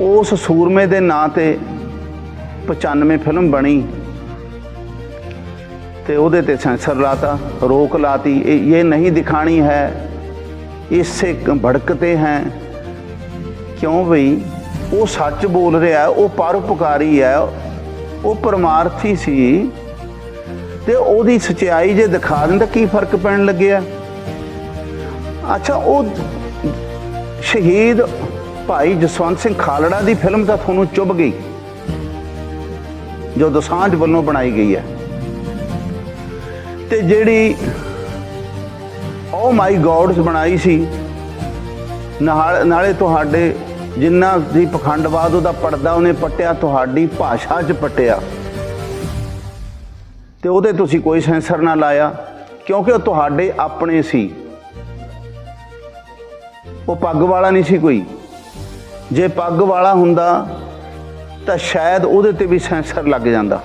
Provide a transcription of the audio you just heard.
ਉਸ ਸੂਰਮੇ ਦੇ ਨਾਂ ਤੇ 95 ਫਿਲਮ ਬਣੀ ਤੇ ਉਹਦੇ ਤੇ ਸੈਂਸਰ ਲਾਤਾ, ਰੋਕ ਲਾਤੀ, ਇਹ ਇਹ ਨਹੀਂ ਦਿਖਾਣੀ ਹੈ, ਇਸੇ ਕ- ਭੜਕਤੇ ਹੈ। ਕਿਉਂ ਬਈ? ਉਹ ਸੱਚ ਬੋਲ ਰਿਹਾ ਉਹ ਪਰਉਪਕਾਰੀ ਹੈ, ਉਹ ਪਰਮਾਰਥੀ ਸੀ ਤੇ ਉਹਦੀ ਸਚਾਈ ਜੇ ਦਿਖਾ ਦਿੰਦਾ ਕੀ ਫ਼ਰਕ ਪੈਣ ਲੱਗਿਆ? ਅੱਛਾ, ਉਹ ਸ਼ਹੀਦ ਭਾਈ ਜਸਵੰਤ ਸਿੰਘ ਖਾਲੜਾ ਦੀ ਫਿਲਮ ਤਾਂ ਤੁਹਾਨੂੰ ਚੁੱਭ ਗਈ, ਜੋ ਦਸਾਂਝ ਵੱਲੋਂ ਬਣਾਈ ਗਈ ਹੈ। ਤੇ ਜਿਹੜੀ ਓ ਮਾਈ ਗॉड्स ਬਣਾਈ ਸੀ, ਨਾਲ, ਨਾਲੇ ਤੁਹਾਡੇ ਜਿੰਨਾ ਦੀ ਪਖੰਡਵਾਦ ਉਹਦਾ ਪਰਦਾ ਉਹਨੇ ਪਟਿਆ, ਤੁਹਾਡੀ ਭਾਸ਼ਾ 'ਚ ਪਟਿਆ। ਤੇ ਉਹਦੇ ਤੁਸੀਂ ਕੋਈ ਸੈਂਸਰ ਨਾ ਲਾਇਆ, ਕਿਉਂਕਿ ਉਹ ਤੁਹਾਡੇ ਆਪਣੇ ਸੀ। ਉਹ ਪੱਗ ਵਾਲਾ ਨਹੀਂ ਸੀ ਕੋਈ। ਜੇ ਪੱਗ ਵਾਲਾ ਹੁੰਦਾ ਤਾਂ ਸ਼ਾਇਦ ਉਹਦੇ ਤੇ ਵੀ ਸੈਂਸਰ ਲੱਗ ਜਾਂਦਾ।